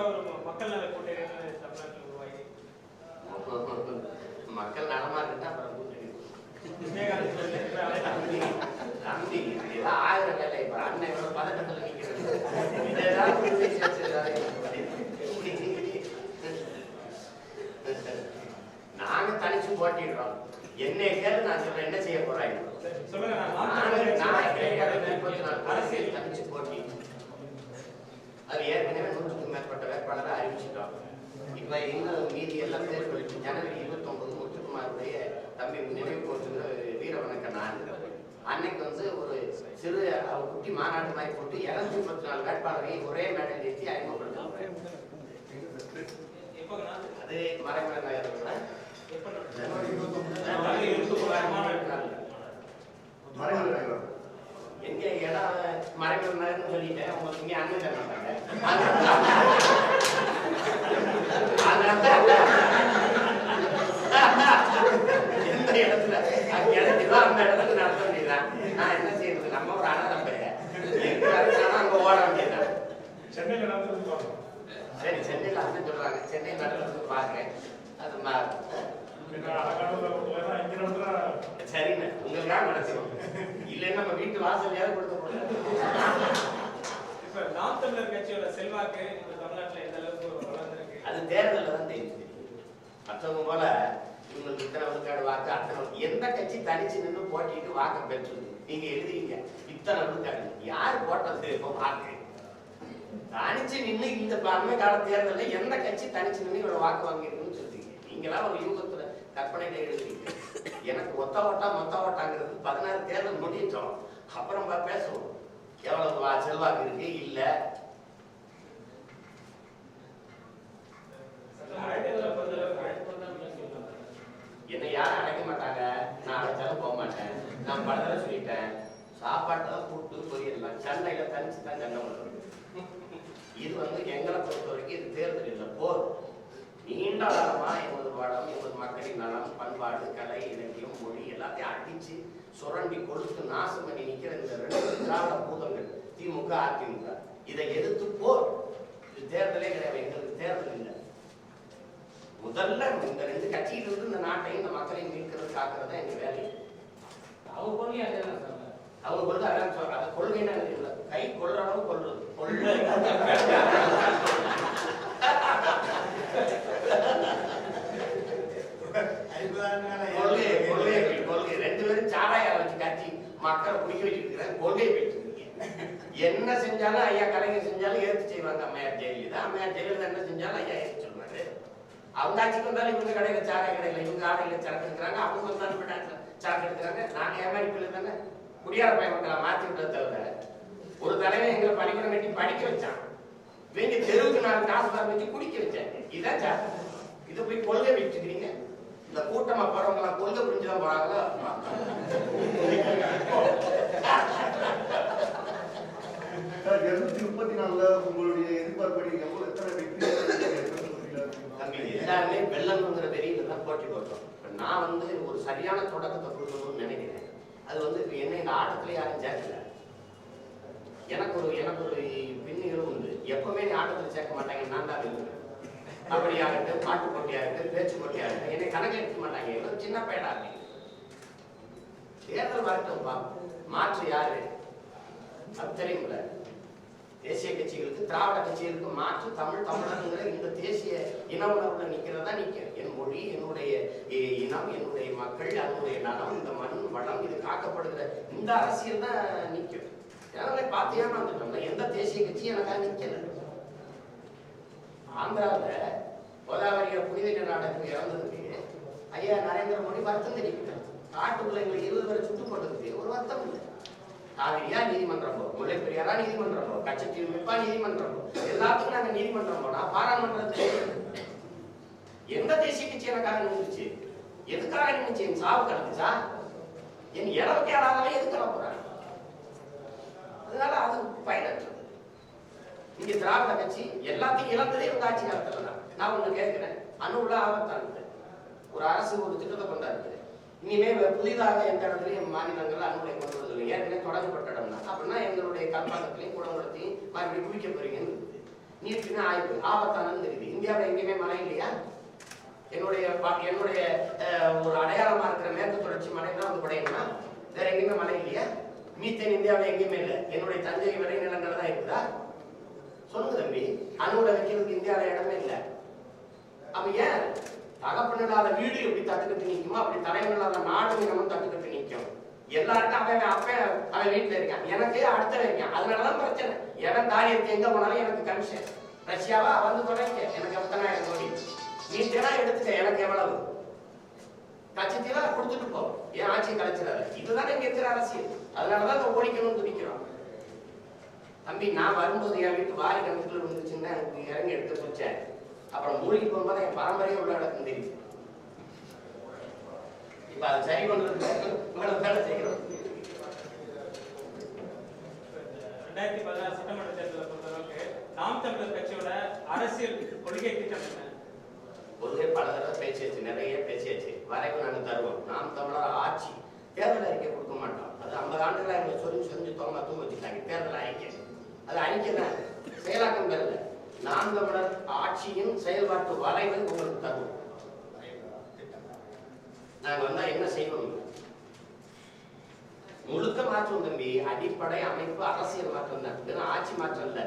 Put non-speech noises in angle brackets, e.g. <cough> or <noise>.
ஒரு மக்கள் நல கூட்டணி தமிழ்நாட்டில் உருவாகி. மக்கள் நலமா இருந்தா அப்புறம் கூட்டணி. தம்பி ஆயிரம் வேலை. இப்ப அண்ணன் இவ்வளவு பதட்டத்துல <laughs> நாங்க தனிச்சு போட்டிடுறோம். என்னை கேளு நான் சொல்றேன் என்ன செய்ய போறாங்க அரசியல். தனிச்சு போட்டி. அது ஏற்கனவே வேட்பாளரை அறிவிச்சிட்டோம். இப்ப இன்னும் மீதி எல்லாம் சேர்த்து ஜனவரி இருபத்தி ஒன்பது முத்துக்குமாருடைய தம்பி நினைவு போச்சுங்கிற வீர வணக்க நான் அன்னைக்கு வந்து ஒரு சிறு குட்டி மாநாடு மாதிரி போட்டு இருநூத்தி முப்பத்தி நாலு வேட்பாளரையும் ஒரே மேடையில் ஏற்றி அறிமுகப்படுத்துறேன் அது மறைமுறை நகரத்துல எங்க இடம் மறைமுறை நகர்னு சொல்லிட்டேன். உங்களுக்கு இங்கே அண்ணன் தர மாட்டாங்க. எந்த இடத்துல? அங்க கிடைக்குதோ அந்த இடத்துல நடத்த வேண்டியதுதான் நான் என்ன செய்யறது? நம்ம ஒரு அனாதை பையன் அங்க ஓட வேண்டியதுதான். சென்னையில் சரி சென்னையில் அண்ணன் சொல்றாங்க. சென்னை நடக்கிறது பாக்குறேன் அது மா- சரிண்ணே உங்களுக்காக நடத்துவோம் இல்லைன்னா நம்ம வீட்டு வாசல்லையாவது கொடுக்க போறோம் இப்ப நாம் தமிழர் கட்சியோட செல்வாக்கு இந்த தமிழ்நாட்டுல எந்த அளவுக்கு அது தேர்தலில் தான் தெரியுது. மற்றவங்க போல இவங்களுக்கு இத்தனை விழுக்காடு வாக்கு அத்தனை எந்த கட்சி தனிச்சு நின்று போட்டிட்டு வாக்கை பெற்று நீங்க எழுதுறீங்க. இத்தனை விழுக்காடு யார் போட்டது? இப்போ வாக்கு தனிச்சு நின்று இந்த அண்மை கால தேர்தலில் எந்த கட்சி தனிச்சு நின்று இவ்வளவு வாக்கு வாங்கிருக்குன்னு சொல்றீங்க? நீங்களா ஒரு யூகத்துல கற்பனையில எழுதுறீங்க. எனக்கு ஒத்த ஓட்டா மொத்த ஓட்டாங்கிறது பதினாறு தேர்தல் முடிஞ்சிட்டோம் அப்புறம் பா- பேசுவோம். எவ்வளவு செல்வாக்கு இருக்கு? இல்லை தேர்தலை பொறுத்தளவுக்கு என்னை யாரும் அடைக்க மாட்டாங்க? நான் அடைச்சாலும் போக மாட்டேன். நான் படத்துல சொல்லிட்டேன். சாப்பாட்டெல்லாம் கூட்டு பொரியலாம் சண்டையில தனிச்சு தான் சண்டை பண்ணுறது இது வந்து எங்களை பொறுத்த வரைக்கும் இது தேர்தல் இல்லை. போர் நீண்ட காலமா எமது வளம் எமது மக்களின் நலம் பண்பாடு கலை இலக்கியம் மொழி எல்லாத்தையும் அடிச்சு சுரண்டி கொடுத்து நாசம் பண்ணி நிக்கிற இந்த ரெண்டு திராவிட பூதங்கள் திமுக அதிமுக. இதை எதிர்த்து போர் இது தேர்தலே கிடையாது. முதல்ல இந்த ரெண்டு கட்சியிலிருந்து இந்த நாட்டையும் இந்த மக்களையும் மீட்கிறது காக்கிறது தான் எங்க வேலை. அவங்க கொள்கை அதேதான் சார் அவங்க கொள்கை அதான் சொல்றாங்க அது கொள்கைன்னா எனக்கு இல்லை கை கொள்ற அளவு கொள்றது. கொள்ளை கொள்கை கொள்கை கொள்கை. ரெண்டு பேரும் சாராய வச்சு காட்சி மக்களை குடிக்க வச்சிருக்கிறேன் கொள்கை வச்சிருக்கீங்க. என்ன செஞ்சாலும் ஐயா கலைஞர் செஞ்சாலும் ஏற்று செய்வாங்க. அம்மையார் ஜெயலலிதா அம்மையார் ஜெயலலிதா என்ன செஞ்சாலும் ஐயா ஏற்று சொல்றாரு அவங்க ஆட்சிக்கு வந்தாலும் இவங்க கடையில சாராய கடையில் இவங்க ஆடையில சரக்கு எடுக்கிறாங்க. அவங்க வந்தாலும் விட்டாங்க சரக்கு எடுக்கிறாங்க. நாங்க ஏமாறி பிள்ளை தானே குடியார பையன் மாற்றி மாத்தி விட்டதை தவிர ஒரு தலைவன் எங்களை பள்ளிக்கூடம் கட்டி படிக்க வச்சான். இவங்க தெருவுக்கு நாலு காசு தான் வச்சு குடிக்க வச்சாங்க இதான் சார். இதை போய் கொள்கை வச்சுக்கிறீங்க. இந்த கூட்டமா போறவங்க வெள்ளம்ங்கிற பெரிய தான் போட்டி போட்டோம். இப்போ நான் வந்து ஒரு சரியான தொடக்கத்தை கொடுக்கணும்னு நினைக்கிறேன். அது வந்து இப்போ என்ன இந்த ஆட்டத்தில் யாரும் சேர்க்கல. எனக்கு ஒரு எனக்கு ஒரு பின்னிகளும் உண்டு. எப்பவுமே நீ ஆட்டத்தில் சேர்க்க மாட்டாங்க நான் தான் விரும்புகிறேன் அப்படியாகட்டும் பாட்டு போட்டியாகட்டும் பேச்சு போட்டியாகட்டும் என்னை கணக்கு எடுக்க மாட்டாங்க. ஏதோ சின்ன பையடா இருக்கு தேர்தல் வரட்டும்பா மாற்று யாரு? அது தெரியுமில்ல தேசிய கட்சிகளுக்கு திராவிட கட்சிகளுக்கு மாற்று தமிழ் தமிழனுங்கிற இந்த தேசிய இன உணர்வுல நிக்கிறதா நிக்கிறேன் என் மொழி என்னுடைய இனம் என்னுடைய மக்கள் அதனுடைய நலம் இந்த மண் வளம் இது காக்கப்படுகிற இந்த அரசியல் தான் நிக்கும் அதனால பார்த்து எந்த தேசிய கட்சியும் எனக்காக நிக்கல ஆந்திராவுல கோதாவரிய புனித நாடகம் இறந்ததுக்கு ஐயா நரேந்திர மோடி வருத்தம் தெரிவிக்கிறார் காட்டுக்குள்ள எங்களுக்கு இருபது பேரை சுட்டு போட்டதுக்கு காவிரியா நீதிமன்றம் போ முல்லை பெரியாரா நீதிமன்றம் போ கச்சத்தீவு மிப்பா நீதிமன்றம் போ எல்லாத்துக்கும் நாங்க நீதிமன்றம் போனா பாராளுமன்றத்துக்கு எந்த தேசிய கட்சி எனக்காக நின்றுச்சு எதுக்காக நின்றுச்சு என் சாவு கிடந்துச்சா என் இளவுக்கு யாராவது எதுக்கு போறாங்க? அதனால அது பயனற்றது. இங்க திராவிட கட்சி எல்லாத்தையும் இழந்ததே இந்த ஆட்சி காலத்துல தான். நான் ஒண்ணு கேட்கிறேன். அணுவுல ஆபத்தானது. ஒரு அரசு ஒரு திட்டத்தை கொண்டாடுது. இனிமேல் புதிதாக எந்த இடத்துலையும் மாநிலங்கள் அனுமதி கொண்டு வருது ஏற்கனவே தொடங்கப்பட்ட இடம் தான். அப்படின்னா எங்களுடைய கல்பாக்கத்திலையும் குடங்குளத்தையும் மறுபடியும் குளிக்க போறீங்கன்னு இருக்குது. நீட்டுன்னு ஆய்வு ஆபத்தானது தெரியுது. இந்தியாவில் எங்கேயுமே மழை இல்லையா? என்னுடைய என்னுடைய ஒரு அடையாளமாக இருக்கிற மேற்கு தொடர்ச்சி மலைன்னா தான் வந்து குடையணுமா வேற எங்கேயுமே மழை இல்லையா? மீத்தேன் இந்தியாவில் எங்கேயுமே இல்லை. என்னுடைய தஞ்சை வரை நிலங்கள் தான் இருக்குதா? சொல்லுங்க தம்பி. அணுகுல வைக்கிறதுக்கு இந்தியாவில் இடமே இல்லை. அப்ப ஏன் தகப்பனில்லாத வீடு எப்படி தத்துக்கிட்டு நிற்குமோ அப்படி தலைவனில்லாத நாடு இனமும் தத்துக்கிட்டு நிற்கும் எல்லாருக்கும் அவன் அப்ப அவன் வீட்டுல இருக்கான். எனக்கு அடுத்த இருக்கான். அதனாலதான் பிரச்சனை. எவன் தாரியத்தை எங்க போனாலும் எனக்கு கமிஷன் ரஷ்யாவா? வந்து தொடங்க எனக்கு எத்தனாயிரம் கோடி. நீ தினா எடுத்துக்க. எனக்கு எவ்வளவு? கட்சித்தீவா கொடுத்துட்டு போ. என் ஆட்சியை கலைச்சிடாரு இதுதானே இங்க இருக்கிற அரசியல். அதனாலதான் நம்ம ஓடிக்கணும்னு துணிக்கிறோம் தம்பி நான் வரும்போது என் வீட்டு வாரி கணக்குல வந்துச்சுன்னா எனக்கு இறங்கி எடுத்து வச்சேன் அப்புறம் மூழ்கி போகும்போது என் பரம்பரையே உள்ள இடத்துல தெரியுது இப்ப அதை சரி பண்றதுக்கு இவ்வளவு வேலை செய்கிறோம் ரெண்டாயிரத்தி பதினாறு சட்டமன்ற தேர்தலை பொறுத்தளவுக்கு நாம் தமிழர் கட்சியோட அரசியல் கொள்கை திட்டம் என்ன? பொதுவே பல தடவை பேசியாச்சு நிறைய பேசியாச்சு. வரைவு நாங்கள் தருவோம். நாம் தமிழர் ஆட்சி தேர்தல் அறிக்கை கொடுக்க மாட்டோம். அது ஐம்பது ஆண்டுகளா எங்களை சொல்லி சொல்லி தோங்க தூங்க வச்சுட்டாங்க. தேர்தல் அறிக்கை. அது அறிக்கை தான். செயலாக்கம் பெறல நாம் ஆட்சியின் செயல்பாட்டு வரைவை உங்களுக்கு தருவோம் நாங்க வந்தா என்ன செய்வோம்? முழுக்க மாற்றம் தம்பி. அடிப்படை அமைப்பு அரசியல் மாற்றம் தான் ஆட்சி மாற்றம் இல்லை.